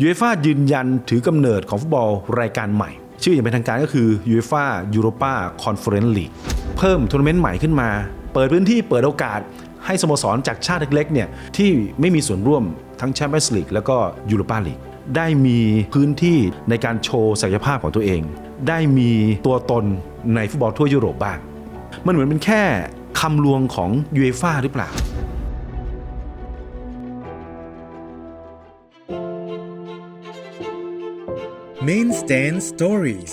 ยูเอฟ่ายืนยันถือกำเนิดของฟุตบอลรายการใหม่ ชื่ออย่างเป็นทางการก็คือยูเอฟ่ายูโรปาคอนเฟอเรนซ์ลีกเพิ่มทัวร์นาเมนต์ใหม่ขึ้นมา เปิดพื้นที่เปิดโอกาสให้สโมสรจากชาติเล็กๆเนี่ยที่ไม่มีส่วนร่วมทั้งแชมเปี้ยนส์ลีกแล้วก็ยูโรปาลีกได้มีพื้นที่ในการโชว์ศักยภาพของตัวเอง ได้มีตัวตนในฟุตบอลทั่วยุโรปบ้าง มันเหมือนเป็นแค่คำลวงของยูเอฟ่าหรือเปล่า Main Stand Stories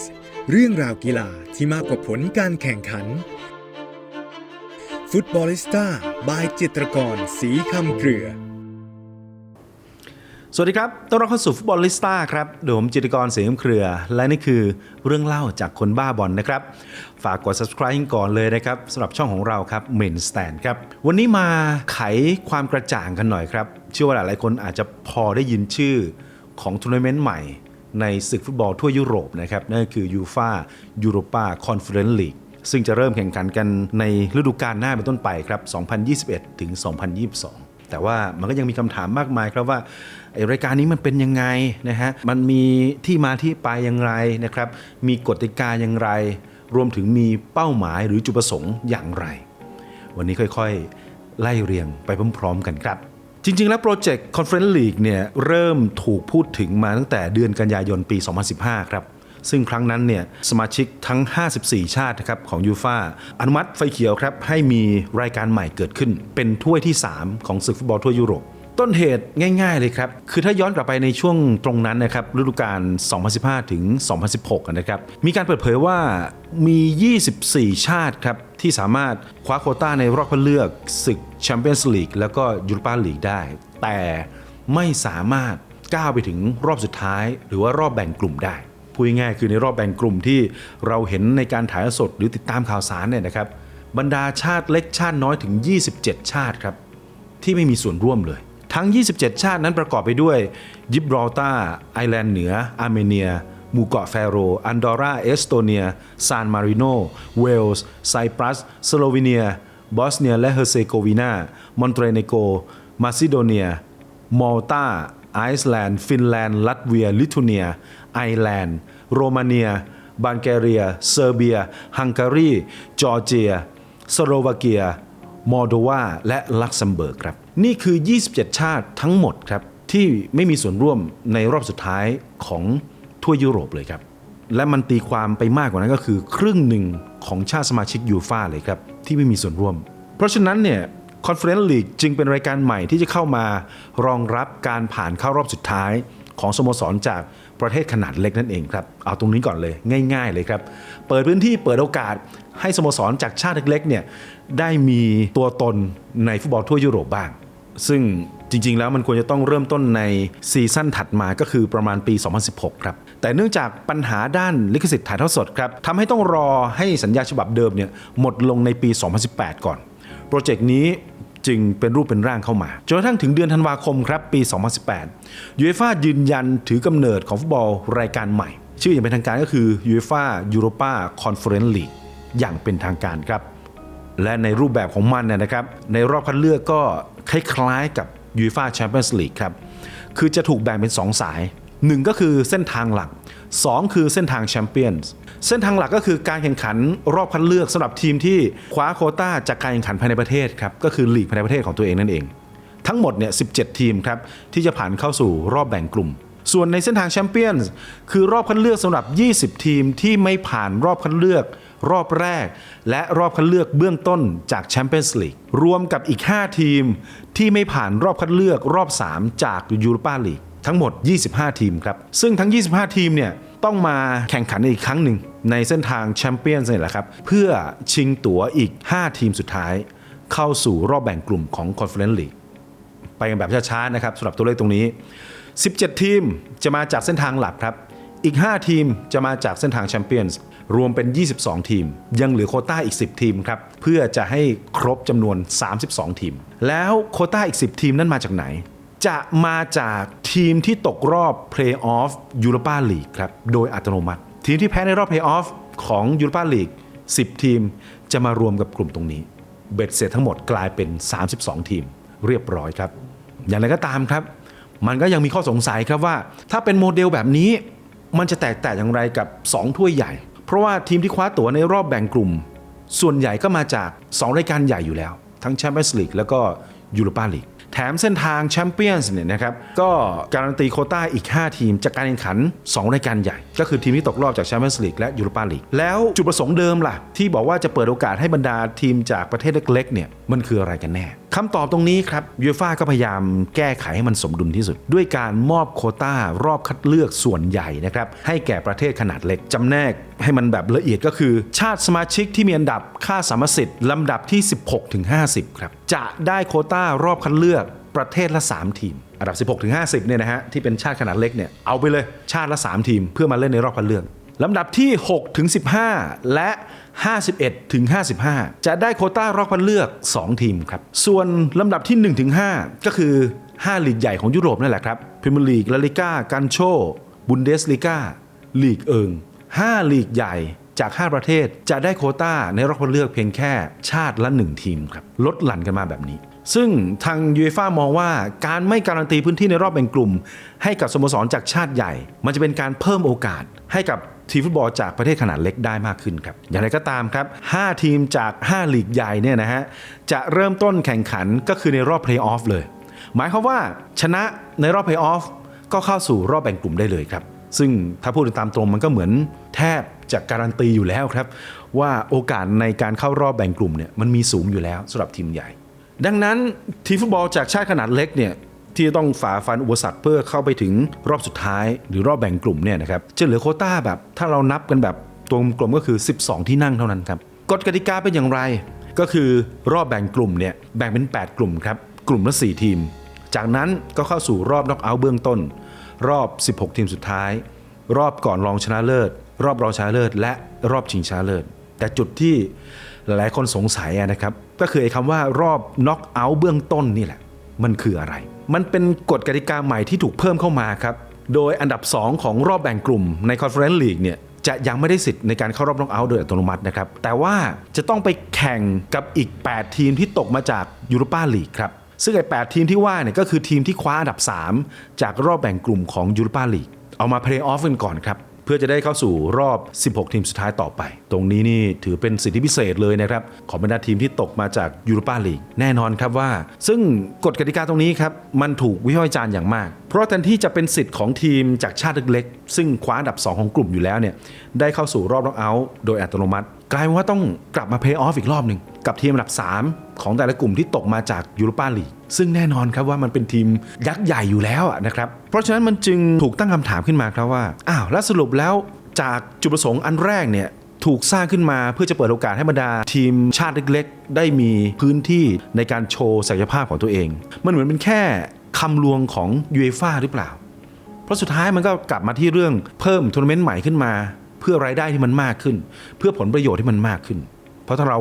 เรื่องราวกีฬาที่มากกว่าผลการแข่งขัน ฟุตบอลิสต้าบายจิตรกรสีคำเกลือ สวัสดีครับ ต้อนรับเข้าสู่ฟุตบอลลิสต้าครับโดยผมจิตรกรเสียงเครือ และนี่คือเรื่องเล่าจากคนบ้าบอลนะครับ ฝากกด subscribe ก่อนเลยนะครับสำหรับช่องของเราครับ Main Stand ครับ วันนี้มาไขความกระจ่างกันหน่อยครับ เชื่อว่าหลายๆคนอาจจะพอได้ยินชื่อของทัวร์นาเมนต์ใหม่ ในศึกฟุตบอลทั่วยุโรปนะครับ นั่นคือยูฟายูโรปาคอนเฟอเรนซ์ลีกซึ่งจะเริ่มแข่งขันกันในฤดูกาลหน้าเป็นต้นไปครับ 2021 ถึง 2022 แต่ว่ามันก็ยังมีคำถามมากมายครับว่าไอรายการนี้มันเป็นยังไงนะฮะ มันมีที่มาที่ไปอย่างไรนะครับ มีกติกาอย่างไร รวมถึงมีเป้าหมายหรือจุดประสงค์อย่างไร วันนี้ค่อยๆ ไล่เรียงไปพร้อมๆกันครับ จริง ๆ แล้วโปรเจกต์ Conference League เนี่ยเริ่มถูกพูดถึงมาตั้งแต่เดือนกันยายนปี 2015 ครับ ซึ่งครั้งนั้นเนี่ยสมาชิกทั้ง 54 ชาตินะครับของยูฟาอนุมัติไฟเขียวครับให้มีรายการใหม่เกิดขึ้น เป็นถ้วยที่ 3 ของศึกฟุตบอลทั่วยุโรป ต้นเหตุง่าย ๆเลยครับ คือถ้าย้อนกลับไปในช่วงตรงนั้นนะครับฤดูกาล 2015 ถึง 2016 นะครับ มีการเปิดเผยว่ามี 24 ชาติครับ ที่สามารถคว้าโควต้าในรอบคัดเลือกศึกแชมเปี้ยนส์ลีกแล้วก็ยูโรปาลีกได้ แต่ไม่สามารถก้าวไปถึงรอบสุดท้าย หรือว่ารอบแบ่งกลุ่มได้พูดง่ายๆคือในรอบแบ่งกลุ่มที่เราเห็นในการถ่ายสดหรือติดตามข่าวสารเนี่ยนะครับบรรดาชาติเล็กชาติน้อยถึง 27 ชาติครับที่ไม่มีส่วนร่วมเลย ทั้ง 27 ชาตินั้นประกอบไปด้วย ยิบรอลตาไอร์แลนด์เหนือ อาร์เมเนียหมู่เกาะแฟโร อันดอร่า เอสโตเนีย ซานมาริโน เวลส์ ไซปรัส สโลวีเนีย บอสเนีย และเฮอร์เซโกวีนา มอนเตรเนโก มาซิโดเนีย มอลตาไอซ์แลนด์ ฟินแลนด์ ลัตเวีย ลิทัวเนีย ไอร์แลนด์ โรมาเนีย บัลแกเรีย เซอร์เบีย ฮังการี จอร์เจีย สโลวาเกีย มอลโดวาและลักเซมเบิร์กครับ นี่คือ 27 ชาติทั้งหมดครับ ที่ไม่มีส่วนร่วมในรอบสุดท้ายของทั่วยุโรปเลยครับ และมันตีความไปมากกว่านั้นก็คือ ครึ่งหนึ่งของชาติสมาชิกยูฟาเลยครับ ที่ไม่มีส่วนร่วม เพราะฉะนั้นเนี่ยคอนเฟอเรนซ์ลีกจึงเป็นรายการใหม่ที่จะเข้ามารองรับการผ่านเข้ารอบสุดท้ายของสโมสรจาก ประเทศขนาดเล็กนั่นเองครับ เอาตรงนี้ก่อนเลยง่าย ๆ เลยครับ เปิดพื้นที่เปิดโอกาสให้สโมสรจากชาติเล็กๆเนี่ยได้มีตัวตนในฟุตบอลทั่วยุโรปบ้าง ซึ่งจริง ๆ แล้วมันควรจะต้องเริ่มต้นในซีซั่นถัดมาก็คือประมาณปี 2016 ครับ แต่เนื่องจากปัญหาด้านลิขสิทธิ์ถ่ายทอดสดครับทำให้ต้องรอให้สัญญาฉบับเดิมเนี่ยหมดลงในปี 2018 ก่อน โปรเจกต์นี้ จึงเป็นรูปเป็นร่างเข้ามาจนกระทั่งถึงเดือนธันวาคมครับปี 2018ยูเอฟ่ายืนยันถือกำเนิดของฟุตบอลรายการใหม่ ชื่ออย่างเป็นทางการก็คือยูเอฟ่ายูโรปาคอนเฟอเรนซ์ลีกอย่างเป็นทางการครับ และในรูปแบบของมันเนี่ยนะครับ ในรอบคัดเลือกก็คล้ายๆกับยูฟ่าแชมเปี้ยนส์ลีกครับ คือจะถูกแบ่งเป็น 2 สาย 1 ก็คือเส้นทางหลัก 2 คือเส้นทางแชมเปี้ยนส์ เส้นทางหลักก็คือการแข่งขันรอบคัดเลือกสำหรับทีมที่คว้าโคต้าจากการแข่งขันภายในประเทศครับก็คือลีกภายในประเทศของตัวเองนั่นเอง ทั้งหมดเนี่ย17 ทีมครับที่จะผ่านเข้าสู่รอบแบ่งกลุ่ม ส่วนในเส้นทางแชมเปี้ยนส์คือรอบคัดเลือกสำหรับ 20 ทีมที่ไม่ผ่านรอบคัดเลือก รอบแรก และรอบคัดเลือกเบื้องต้นจากแชมเปี้ยนส์ลีกรวมกับอีก 5 ทีม ที่ไม่ผ่านรอบคัดเลือกรอบ 3 จากยูโรปาลีกทั้งหมด 25 ทีมครับซึ่งทั้ง 25 ทีมเนี่ย ต้องมาแข่งขันอีกครั้งหนึ่ง ในเส้นทางแชมเปี้ยนส์นี่แหละครับ เพื่อชิงตั๋วอีก 5 ทีมสุดท้าย เข้าสู่รอบแบ่งกลุ่มของคอนเฟอเรนซ์ลีกไปกันแบบช้าๆนะครับสำหรับตัวเลขตรงนี้ 17 ทีมจะมาจากเส้นทางหลักครับ อีก 5 ทีมจะมาจากเส้นทางแชมเปี้ยนส์รวมเป็น 22 ทีม ยังเหลือโคต้าอีก 10 ทีมครับ เพื่อจะให้ครบจำนวน 32 ทีม แล้วโคต้าอีก 10 ทีมนั้นมาจากไหน จะมาจากทีมที่ตกรอบเพลย์ออฟยูโรปาลีกครับโดยอัตโนมัติ ทีมที่แพ้ในรอบเพลย์ออฟของยูโรปาลีก10 ทีมจะมารวมกับกลุ่มตรงนี้ เบ็ดเสร็จทั้งหมดกลายเป็น 32 ทีมเรียบร้อยครับ อย่างไรก็ตามครับ มันก็ยังมีข้อสงสัยครับว่า ถ้าเป็นโมเดลแบบนี้ มันจะแตกต่างอย่างไรกับ 2 ถ้วยใหญ่ เพราะว่าทีมที่คว้าตั๋วในรอบแบ่งกลุ่ม ส่วนใหญ่ก็มาจาก 2 รายการใหญ่อยู่แล้ว ทั้งแชมเปี้ยนส์ลีกแล้วก็ยูโรปาลีก แถมเส้นทางแชมเปี้ยนส์เนี่ยนะครับก็การันตีโคต้าอีก 5 ทีม จากการแข่งขัน 2 รายการใหญ่ ก็คือทีมที่ตกรอบจากแชมเปี้ยนส์ลีกและยูโรปาลีกแล้วจุดประสงค์เดิมล่ะ ที่บอกว่าจะเปิดโอกาสให้บรรดาทีมจากประเทศเล็กๆเนี่ยมันคืออะไรกันแน่คำตอบตรงนี้ครับยูฟ่าก็พยายามแก้ไขให้มันสมดุลที่สุด ด้วยการมอบโคต้ารอบคัดเลือกส่วนใหญ่นะครับให้แก่ประเทศขนาดเล็กจำแนกให้มันแบบละเอียดก็คือ ชาติสมาชิกที่มีอันดับค่าสามสิทธิ์ลำดับที่ 16 ถึง 50 ครับ จะได้โคต้ารอบคัดเลือกประเทศละ 3 ทีม อันดับ 16 ถึง 50 เนี่ยนะฮะที่เป็นชาติขนาดเล็กเนี่ยเอาไปเลยชาติละ 3 ทีม เพื่อมาเล่นในรอบคัดเลือก ลำดับที่6ถึง15 และ 51ถึง55 จะได้โคต้ารอบคัดเลือก 2 ทีมครับ ส่วนลำดับที่1ถึง5ก็คือ 5 ลีกใหญ่ของยุโรปนั่นแหละครับพรีเมียร์ลีกลาลิก้ากันโชบุนเดสลีกาลีกเอิง 5 ลีกใหญ่จาก 5 ประเทศจะได้โคต้าในรอบคัดเลือกเพียงแค่ชาติละ 1 ทีมครับลดหลั่นกันมาแบบนี้ ซึ่งทางยูเอฟ่ามองว่าการไม่การันตีพื้นที่ในรอบแบ่งกลุ่ม ให้กับสโมสรจากชาติใหญ่ มันจะเป็นการเพิ่มโอกาสให้กับ ทีมฟุตบอลจากประเทศขนาดเล็กได้มากขึ้นครับ อย่างไรก็ตามครับ 5 ทีมจาก 5 ลีกใหญ่เนี่ยนะฮะจะเริ่มต้นแข่งขันก็คือในรอบเพลย์ออฟเลย หมายความว่าชนะในรอบเพลย์ออฟก็เข้าสู่รอบแบ่งกลุ่มได้เลยครับ ซึ่งถ้าพูดตามตรงมันก็เหมือนแทบจะการันตีอยู่แล้วครับ ว่าโอกาสในการเข้ารอบแบ่งกลุ่มเนี่ยมันมีสูงอยู่แล้วสำหรับทีมใหญ่ ดังนั้นทีมฟุตบอลจากชาติขนาดเล็กเนี่ย ที่จะต้องฝ่าฟันอุปสรรคเพื่อเข้าไปถึงรอบสุดท้าย หรือรอบแบ่งกลุ่มเนี่ยนะครับจะเหลือโคต้าแบบ ถ้าเรานับกันแบบตัวกลมก็คือ 12 ที่นั่งเท่านั้นครับกฎกติกาเป็นอย่างไร ก็คือรอบแบ่งกลุ่มเนี่ยแบ่งเป็น 8 กลุ่มครับกลุ่มละ4ทีม จากนั้นก็เข้าสู่รอบน็อกเอาท์เบื้องต้น รอบ 16 ทีมสุดท้าย รอบก่อนรองชนะเลิศ รอบรองชนะเลิศ และรอบชิงชนะเลิศ แต่จุดที่หลายๆคนสงสัยนะครับก็คือไอ้คำว่ารอบน็อกเอาท์เบื้องต้นนี่แหละ มันคืออะไร มันเป็นกฎกติกาใหม่ที่ถูกเพิ่มเข้ามาครับ โดยอันดับ 2 ของรอบแบ่งกลุ่มใน Conference League เนี่ยจะยังไม่ได้สิทธิ์ในการเข้ารอบน็อกเอาท์โดยอัตโนมัตินะครับ แต่ว่าจะต้องไปแข่งกับอีก 8 ทีมที่ตกมาจากยูโรปาลีกครับ ซึ่งไอ้8ทีมที่ว่าเนี่ยก็คือทีมที่คว้าอันดับ 3 จากรอบแบ่งกลุ่มของยูโรปาลีก เอามาเพลย์ออฟกันก่อนครับ พื่อจะได้เข้าสู่รอบ 16 ทีมสุดท้ายต่อไป ตรงนี้นี่ถือเป็นสิทธิพิเศษเลยนะครับ ของบรรดาทีมที่ตกมาจากยูโรปาลีกแน่นอนครับว่า ซึ่งกฎกติกาตรงนี้ครับ มันถูกวิพากษ์วิจารณ์อย่างมาก เพราะแทนที่จะเป็นสิทธิ์ของทีมจากชาติเล็กๆซึ่งคว้าอันดับ 2 ของกลุ่มอยู่แล้วเนี่ยได้เข้าสู่รอบน็อกเอาท์โดยอัตโนมัติ กลายเป็นว่าต้องกลับมาเพลย์ออฟอีกรอบหนึ่งกับทีมอันดับ3ของแต่ละกลุ่มที่ตกมาจากยูโรปาลีกซึ่งแน่นอนครับว่ามันเป็นทีมยักษ์ใหญ่อยู่แล้วนะครับ เพราะฉะนั้นมันจึงถูกตั้งคำถามขึ้นมาครับว่าอ้าวแล้วสรุปแล้วจากจุดประสงค์อันแรกเนี่ยถูกสร้างขึ้นมาเพื่อจะเปิดโอกาสให้บรรดาทีมชาติเล็กๆ ได้มีพื้นที่ในการโชว์ศักยภาพของตัวเอง มันเหมือนเป็นแค่คำลวงของยูเอฟ่าหรือเปล่า เพราะสุดท้ายมันก็กลับมาที่เรื่องเพิ่มทัวร์นาเมนต์ใหม่ขึ้นมา เพื่อรายได้ที่มันมากขึ้น เพื่อผลประโยชน์ที่มันมากขึ้น เพราะถ้าเรา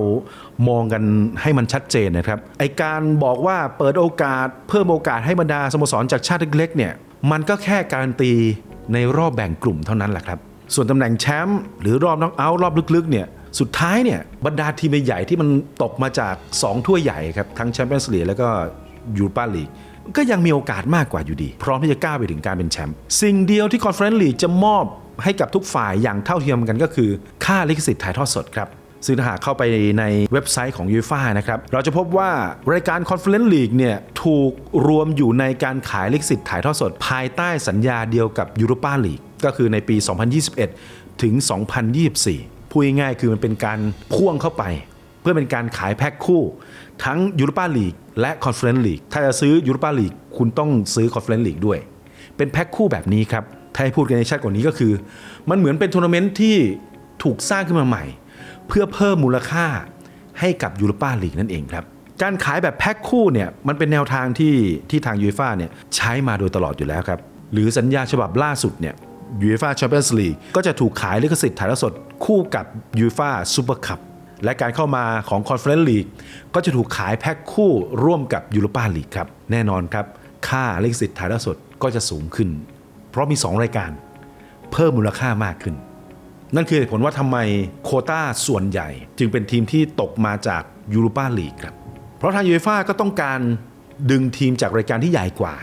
มองกันให้มันชัดเจนนะครับไอการบอกว่าเปิดโอกาส เพิ่มโอกาสให้บรรดาสโมสรจากชาติเล็กๆเนี่ยมันก็แค่การตีในรอบแบ่งกลุ่มเท่านั้นแหละครับ ส่วนตำแหน่งแชมป์หรือรอบน็อกเอาท์รอบลึกๆเนี่ยสุดท้ายเนี่ยบรรดาทีมใหญ่ที่มันตกมาจาก 2 ถ้วยใหญ่ครับทั้งแชมเปี้ยนส์ลีกแล้วก็ยูโรปาลีกก็ยังมีโอกาสมากกว่าอยู่ดี พร้อมที่จะก้าวไปถึงการเป็นแชมป์สิ่งเดียวที่คอนเฟอเรนซ์ลีกจะมอบ ให้กับทุกฝ่ายอย่างเท่าเทียมกันก็คือ ค่าลิขสิทธิ์ถ่ายทอดสดครับซึ่งถ้าหากเข้าไปในเว็บไซต์ของยูฟ่านะครับ เราจะพบว่ารายการคอนเฟอเรนซ์ลีกเนี่ยถูกรวมอยู่ในการขายลิขสิทธิ์ถ่ายทอดสด ภายใต้สัญญาเดียวกับยูโรปาลีกก็คือในปี 2021 ถึง 2024 พูดง่ายๆคือมันเป็นการพ่วงเข้าไป เพื่อเป็นการขายแพ็คคู่ ทั้งยูโรปาลีกและคอนเฟอเรนซ์ลีกถ้าจะซื้อยูโรปาลีกคุณต้องซื้อคอนเฟอเรนซ์ลีกด้วย เป็นแพ็คคู่แบบนี้ครับ ถ้าให้พูดกันในชัดกว่านี้ก็คือ มันเหมือนเป็นทัวร์นาเมนต์ที่ถูกสร้างขึ้นมาใหม่ เพื่อเพิ่มมูลค่าให้กับยูโรปาลีกนั่นเองครับการขายแบบแพ็คคู่เนี่ยมันเป็นแนวทางที่ที่ทางยูฟ่าเนี่ยใช้มาโดยตลอดอยู่แล้วครับ หรือสัญญาฉบับล่าสุดเนี่ยยูฟ่าแชมเปี้ยนส์ลีกก็จะถูกขายลิขสิทธิ์ถ่ายทอดสดคู่กับยูฟ่าซูเปอร์คัพและการเข้ามาของคอนเฟอเรนซ์ลีกก็จะถูกขายแพ็คคู่ร่วมกับยูโรปาลีกครับ แน่นอนครับ ค่าลิขสิทธิ์ถ่ายทอดสดก็จะสูงขึ้น เพราะมี 2 รายการเพิ่มมูลค่ามากขึ้น นั่นคือเหตุผลว่าทำไมโคต้าส่วนใหญ่ จึงเป็นทีมที่ตกมาจากยูโรปาลีกครับ เพราะทางยูเอฟ่าก็ต้องการดึงทีมจากรายการที่ใหญ่กว่า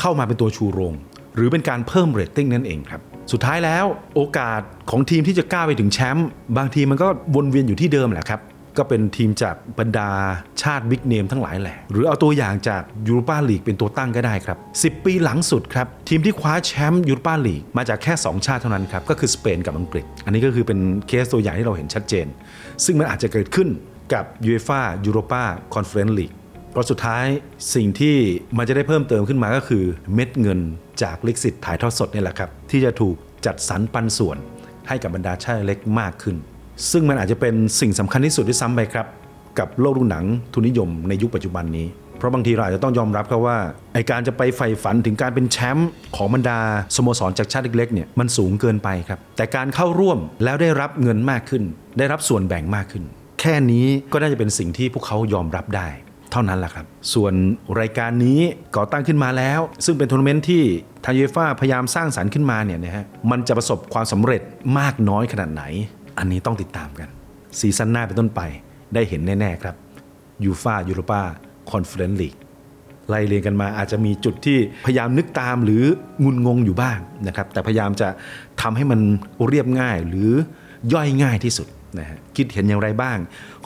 เข้ามาเป็นตัวชูโรง หรือเป็นการเพิ่มเรตติ้งนั่นเองครับ สุดท้ายแล้วโอกาสของทีมที่จะก้าวไปถึงแชมป์บางทีมันก็วนเวียนอยู่ที่เดิมแหละครับ ก็เป็นทีมจากบรรดาชาติบิ๊กเนมทั้งหลายแหละ หรือเอาตัวอย่างจากยูโรปาลีกเป็นตัวตั้งก็ได้ครับ 10 ปีหลังสุดครับ ทีมที่คว้าแชมป์ยูโรปาลีกมาจากแค่ 2 ชาติเท่านั้นครับ ก็คือสเปนกับอังกฤษ อันนี้ก็คือเป็นเคสตัวอย่างที่เราเห็นชัดเจน ซึ่งมันอาจจะเกิดขึ้นกับยูเอฟ่ายูโรปาคอนเฟอเรนซ์ลีกเพราะสุดท้ายสิ่งที่มันจะได้เพิ่มเติมขึ้นมาก็คือเม็ดเงินจากลิขสิทธิ์ถ่ายทอดสดนี่แหละครับที่จะถูกจัดสรรปันส่วนให้กับบรรดาชาติเล็กมากขึ้น ซึ่งมันอาจจะเป็นสิ่งสำคัญที่สุดที่ซ้ำไปครับ กับโลกดูหนังทุนนิยมในยุคปัจจุบันนี้ เพราะบางทีเราอาจจะต้องยอมรับครับว่าไอการจะไปใฝ่ฝันถึงการเป็นแชมป์ของบรรดาสโมสรจากชาติเล็กๆเนี่ยมันสูงเกินไปครับ แต่การเข้าร่วมแล้วได้รับเงินมากขึ้น ได้รับส่วนแบ่งมากขึ้น แค่นี้ก็น่าจะเป็นสิ่งที่พวกเขายอมรับได้เท่านั้นแหละครับ ส่วนรายการนี้ก่อตั้งขึ้นมาแล้ว ซึ่งเป็นทัวร์นาเมนต์ที่ทางยูเอฟ่าพยายามสร้างสรรค์ขึ้นมาเนี่ยนะฮะมันจะประสบความสำเร็จมากน้อยขนาดไหน อันนี้ต้องติดตามกัน ซีซั่นหน้าเป็นต้นไปได้เห็นแน่ ๆ ครับยูฟายูโรปาคอนเฟอเรนซ์ลีกไล่เรียงกันมาอาจจะมีจุดที่พยายามนึกตามหรืองุนงงอยู่บ้างนะครับ แต่พยายามจะทำให้มันเรียบง่ายหรือย่อยง่ายที่สุดนะฮะคิดเห็นอย่างไรบ้าง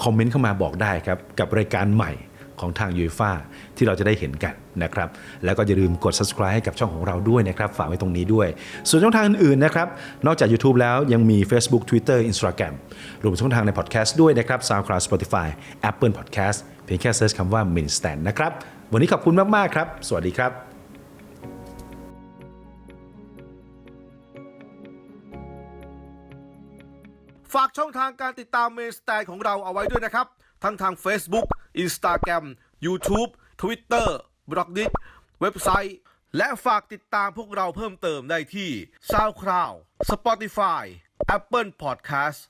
คอมเมนต์เข้ามาบอกได้ครับ กับรายการใหม่ ของทางยูฟาที่เราจะได้เห็นกันนะครับแล้วก็อย่าลืมกด subscribe ให้กับช่องของเราด้วยนะครับฝากไว้ตรงนี้ด้วย ส่วนช่องทางอื่นๆนะครับนอกจาก YouTube แล้วยังมี Facebook Twitter Instagram รวมช่องทางใน Podcast ด้วยนะครับ SoundCloud Spotify Apple Podcast เพียงแค่เซิร์ชคำว่า m i n s t a n นะครับวันนี้ขอบคุณมากๆครับ สวัสดีครับฝากช่องทางการติดตามเมนสแตนของเราเอาไว้ด้วยนะครับ ทั้งทาง Facebook Instagram YouTube Twitter b l o g d i t เว็บไซต์ และฝากติดตามพวกเราเพิ่มเติมได้ที่ SoundCloud Spotify Apple Podcast